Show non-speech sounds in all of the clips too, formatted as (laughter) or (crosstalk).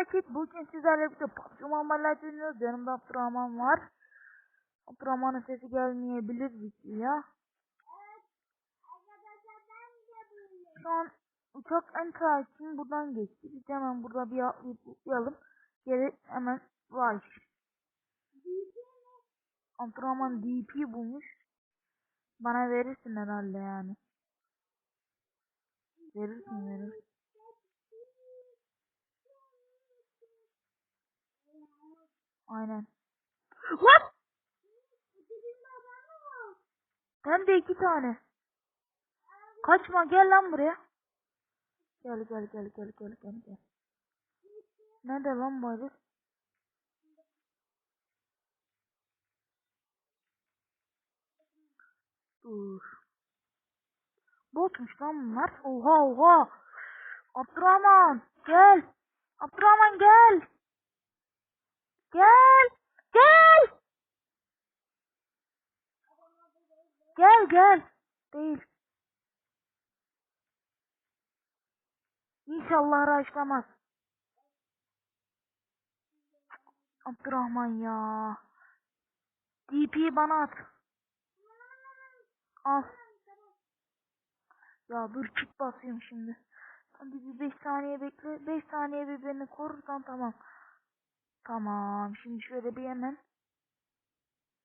Mekit. Bugün sizlerle birlikte PUBG Mobile oynuyoruz. Yanımda Abdurrahman var. Abdurrahman'ın sesi gelmeyebilir videoya. Şu an uçak en sakin buradan geçti. Biz hemen burada bir atlayıp zıplayalım. Geri hemen var. Abdurrahman DP bulmuş. Bana verirsin herhalde yani. Verirsin verirsin. Aynen. What? Hem de iki tane. Kaçma gel lan buraya. Gel gel gel gel gel gel gel. Nerede lan bu herif? Dur. Botmuş lan bunlar. Oha oha. Abdurrahman gel. Abdurrahman gel. Gel. Gel. Gel gel. Değil. İnşallah raşlamaz. Abdurrahman ya. DP bana at. Al. Ya dur kit basıyorum şimdi. Hadi bir 5 saniye bekle. 5 saniye bir beni korursan tamam. Tamam. Şimdi şöyle bir hemen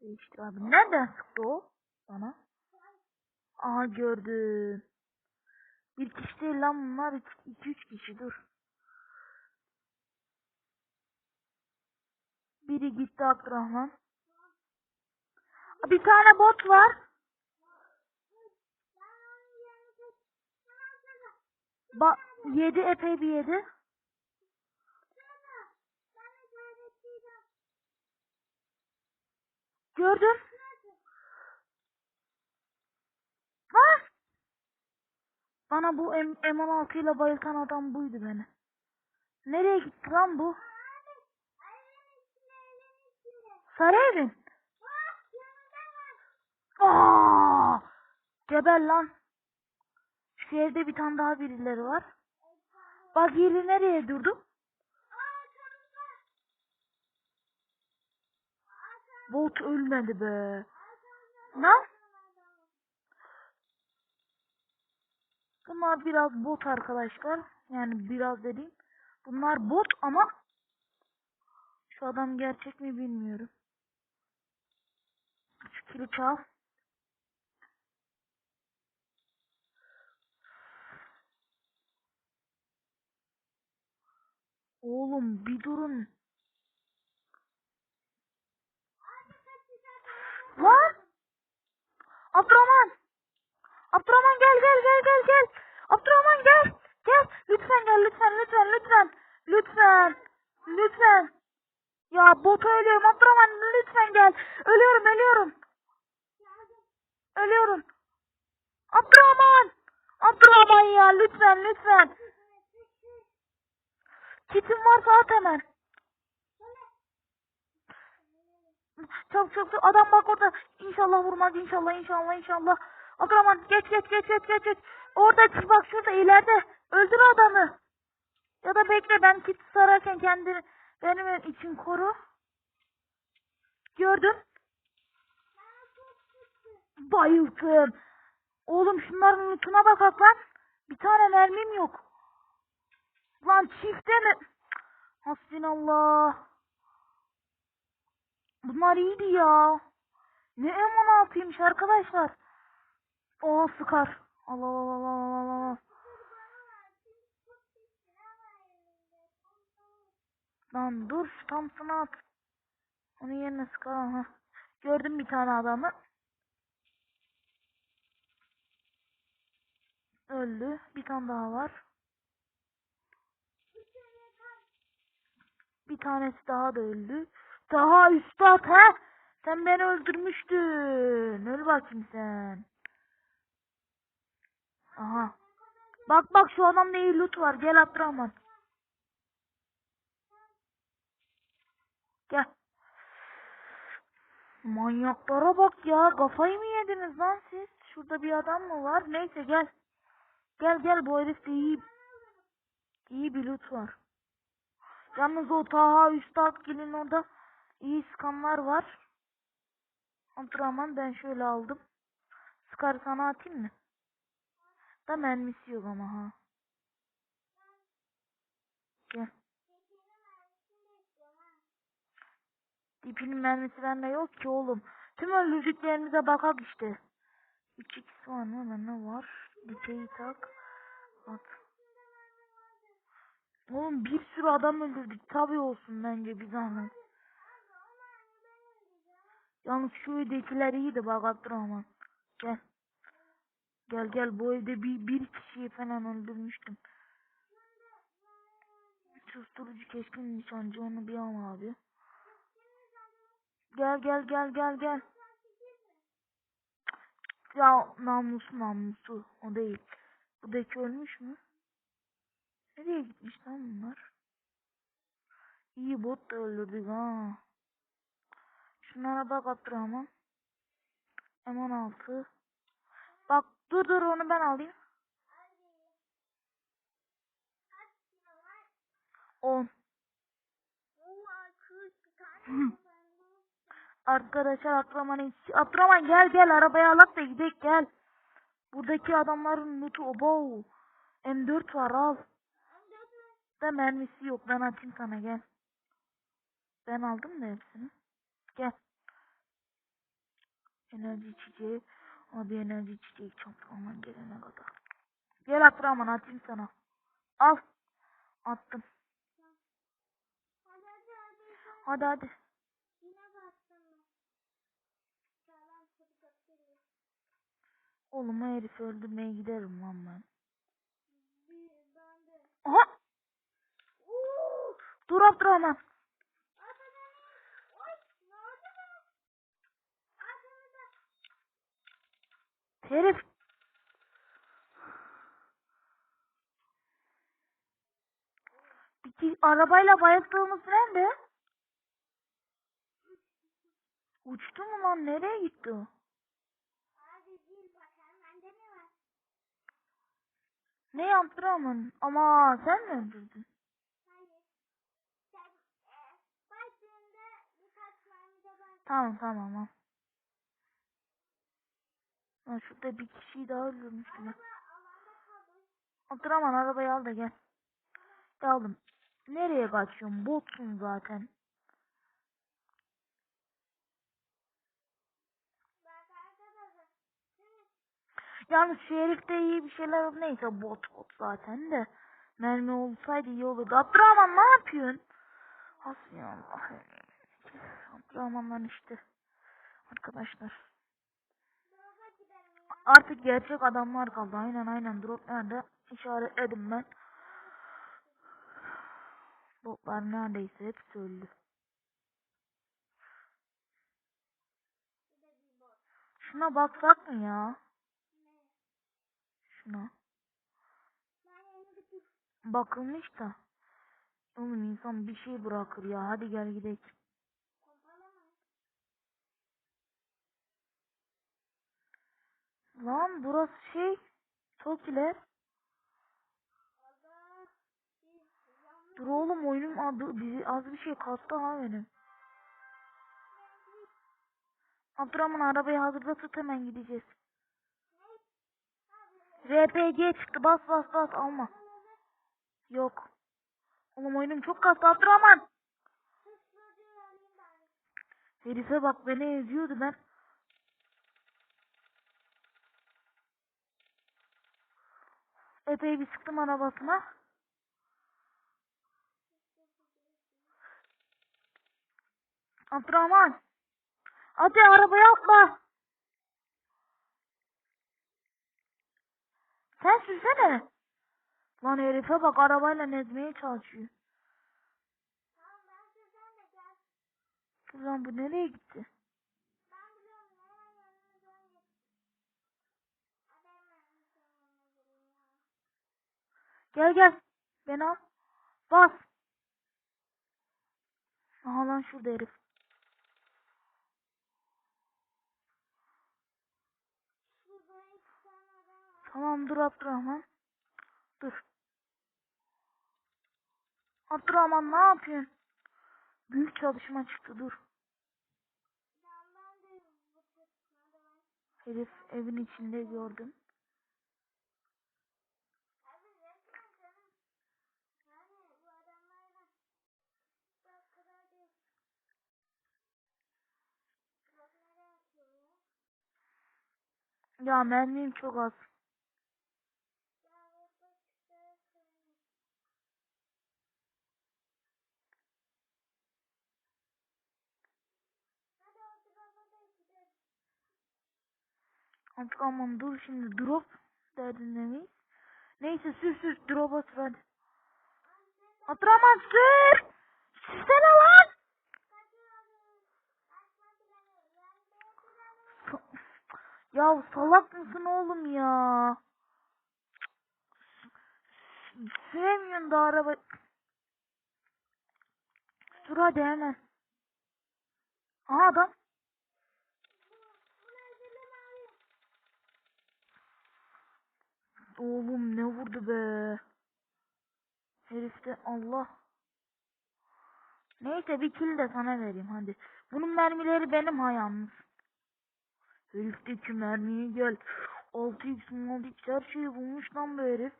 değiştir abi. Nereden sıktı o bana? Aha gördüm. Bir kişi değil lan bunlar. 2-3 kişi dur. Biri gitti Abdurrahman. Bir tane bot var. Ba yedi epey bir yedi. Gördüm. Ha? Bana bu M M16 ile bayıltan adam buydu beni. Nereye gitti lan bu? Sarı evin. Aa! Gebel lan. Şu evde bir tane daha birileri var. Bak yeri nereye durdu? Bot ölmedi be. Ne? Bunlar biraz bot arkadaşlar. Yani biraz dediğim. Bunlar bot ama şu adam gerçek mi bilmiyorum. Şu kili çal. Oğlum bir durun. Lan! Abdurrahman! Abdurrahman gel gel gel gel gel. Abdurrahman gel. Gel. Lütfen gel lütfen lütfen lütfen. Lütfen. Lütfen. Ya bota ölüyorum Abdurrahman lütfen gel. Ölüyorum ölüyorum. Ölüyorum. Abdurrahman. Abdurrahman ya lütfen lütfen. Kitin varsa at hemen. Çabuk çabuk çabuk. adam bak orada. İnşallah vurmaz inşallah inşallah inşallah. Abdurrahman geç geç geç geç geç geç. Orada bak şurada ileride. Öldür adamı. Ya da bekle ben kit sararken kendini benim için koru. Gördüm. Bayıldım. Oğlum şunların lootuna bak lan. Bir tane mermim yok. Lan çifte mi? Hasbinallah. Bunlar iyiydi ya. Ne M16'ymış arkadaşlar. O sıkar. Allah Allah Allah Allah Allah. Lan dur şu Thompson'ı at. Onun yerine sıkar aha. Gördüm bir tane adamı. Öldü. Bir tane daha var. Bir tanesi daha da öldü. Daha üstad ha? Sen beni öldürmüştün. Öl bakayım sen. Aha. Bak bak şu adamda iyi loot var. Gel Abdurrahman. Gel. Manyaklara bak ya. Kafayı mı yediniz lan siz? Şurada bir adam mı var? Neyse gel. Gel gel bu herifte iyi iyi bir loot var. Yalnız o Taha Üstadgil'in orada iyi skanlar var. Abdurrahman ben şöyle aldım. Scar sana atayım mı? Da mermisi yok ama ha. Gel. Dipinin mermisi bende yok ki oğlum. Tüm öldürdüklerimize bakak işte. 3 x var? Bende ne var? Dikeyi tak. At. Oğlum bir sürü adam öldürdük. Tabii olsun bence bir zahmet. Yalnız şu evdekiler iyi de bak Abdurrahman. Gel. Gel gel bu evde bir, bir kişiyi falan öldürmüştüm. Susturucu keskin nişancı onu bir al abi. Gel gel gel gel gel. Ya namusu namusu o değil. Buradaki ölmüş mü? Nereye gitmiş lan bunlar? İyi bot da öldürdük ha. Şunlara bak Abdurrahman. M16. Bak dur dur onu ben alayım. 10. Arkadaşlar Abdurrahman Abdurrahman gel gel arabaya alak da gidelim gel. Buradaki adamların lootu obo. M4 var al. Da mermisi yok ben atayım sana gel. Ben aldım da hepsini. Gel. Enerji içeceği. Abi enerji içeceği çantamdan gelene kadar. Gel Abdurrahman atayım sana. Al. Attım. Hadi hadi. Oğlum o herifi öldürmeye giderim lan ben. Aha. Dur Abdurrahman. Herif. Peki arabayla bayıldığımız nerede? Uçtu mu lan? Nereye gitti o? Ne Abdurrahman? Ama sen mi öldürdün? Tamam tamam tamam. Ha, şurada bir kişiyi daha öldürmüştüm. Abdurrahman arabayı al da gel. Oğlum nereye kaçıyorsun? Botsun zaten. Yalnız şu herifte iyi bir şeyler yok. Neyse bot bot zaten de. Mermi olsaydı iyi olurdu. Abdurrahman ne yapıyorsun? Hasbiyallah. Abdurrahman'dan işte. Arkadaşlar. Artık gerçek adamlar kaldı. Aynen aynen. Drop nerede? İşaretledim ben. Botlar neredeyse hepsi öldü. Şuna baksak mı ya? Şuna. Bakılmış da. Oğlum insan bir şey bırakır ya. Hadi gel gidelim. Lan burası şey. Tokiler. Dur oğlum oyunum adı bizi az bir şey kastı ha benim. Abdurrahman arabayı hazırda tut hemen gideceğiz. RPG çıktı bas bas bas alma. Yok. Oğlum oyunum çok kastı Abdurrahman. Herife bak beni eziyordu ben. Epey bir sıktım arabasına. Abdurrahman. Hadi arabaya atla. Sen sürsene. Lan herife bak arabayla nezmeye çalışıyor. Lan bu nereye gitti? Gel gel. Beni al. Bas. Aha lan şurada herif. Tamam dur Abdurrahman. Dur. Abdurrahman ne yapıyorsun? Büyük çalışma çıktı dur. Herif evin içinde gördüm. Ya mermim çok az. Artık aman dur şimdi drop derdinde miyiz? Neyse sür sür drop'a sür hadi. Abdurrahman sür! Sürsene lan! Ya salak mısın oğlum ya? Süremiyorsun da araba. Sür hadi hemen. Aha adam. Oğlum ne vurdu be. Herif de Allah. Neyse bir kill de sana vereyim hadi. Bunun mermileri benim ha yalnız. Herifteki mermiyi gel. 6x 6x her şeyi bulmuş lan bu herif.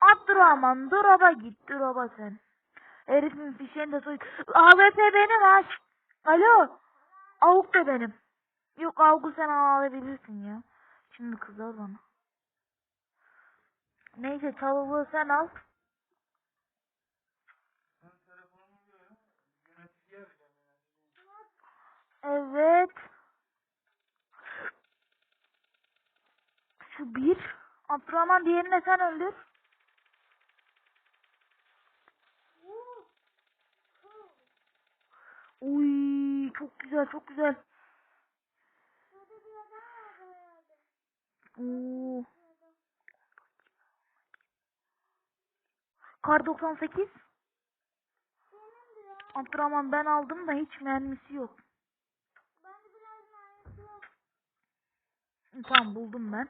Abdurrahman drop'a git drop'a sen. Herifin fişeğini de soy. AWP benim ha. Alo. Avuk da benim. Yok Avuk'u sen alabilirsin ya. Şimdi kızar bana. Neyse tavuğu sen al. Evet. Şu bir. Abdurrahman diğerini sen öldür. Uy çok güzel çok güzel. Oo. Kar 98. Abdurrahman ben aldım da hiç mermisi yok. Tamam buldum ben.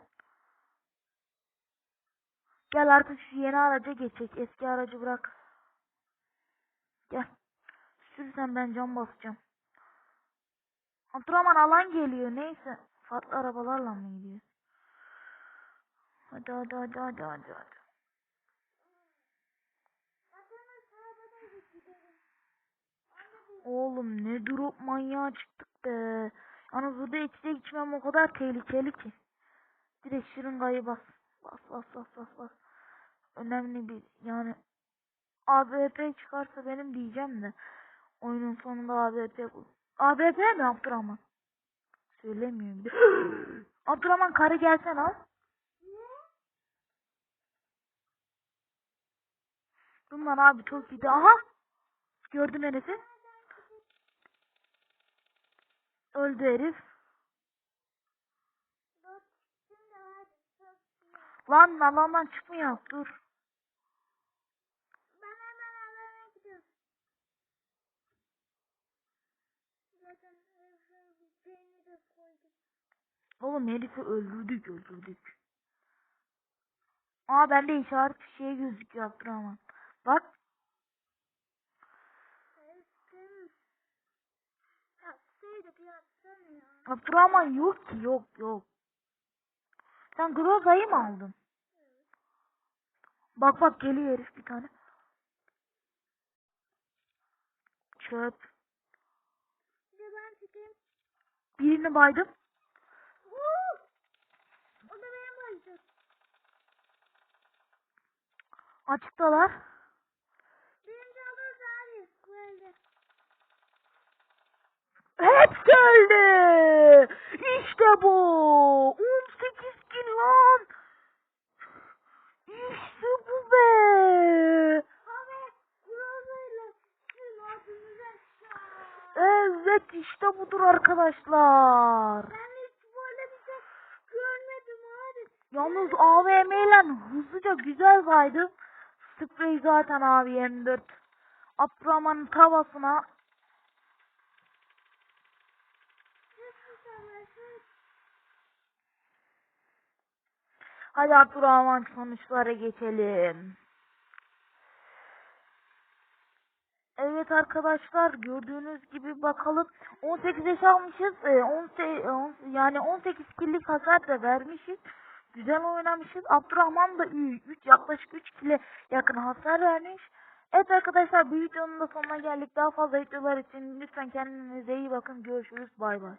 Gel artık şu yeni araca geçecek. Eski aracı bırak. Gel. Sürsen ben cam basacağım. Abdurrahman alan geliyor. Neyse. Farklı arabalarla mı gidiyor? Hadi hadi hadi hadi hadi. hadi. Oğlum ne drop manyağı çıktık be. Burada içecek içmem o kadar tehlikeli ki. Direkt şırıngayı bas. Bas bas bas bas bas. Önemli bir yani ABP çıkarsa benim diyeceğim de oyunun sonunda ABP bul. ABP mi Abdurrahman? Söylemiyorum. (gasps) Abdurrahman karı gelsen al. Bunlar abi çok iyi. Aha. Gördüm herifi. Öldü herif. Lan alandan çıkmıyor. Dur. Ben hemen alana gidiyorum. Oğlum herifi öldürdük öldürdük. Aa bende işaret bir şey gözüküyor Abdurrahman. Bak. Herifin yapsaydı bir yapsana ya. Abdurrahman yok ki yok yok. Sen Groza'yı mı aldın? Bak bak geliyor herif bir tane. Çöp. Birini baydım. Açıktalar. Birinci olursa hadi. Böyle. Hepsi öldü. İşte bu. 18 gün lan. İşte bu be. Evet işte budur arkadaşlar. Ben hiç böyle bir şey görmedim abi. Yalnız AVM ile hızlıca güzel kaydı. Sprey zaten abi M4. Abdurrahman'ın tavasına Siz bir savaşın. Hadi Abdurrahman sonuçlara geçelim. Evet arkadaşlar gördüğünüz gibi bakalım 18 yaş almışız. Ee, 18, yani 18 killik hasar da vermişiz. Güzel oynamışız. Abdurrahman da 3 yaklaşık 3 kile yakın hasar vermiş. Evet arkadaşlar bu videonun da sonuna geldik. Daha fazla videolar için lütfen kendinize iyi bakın. Görüşürüz. Bay bay.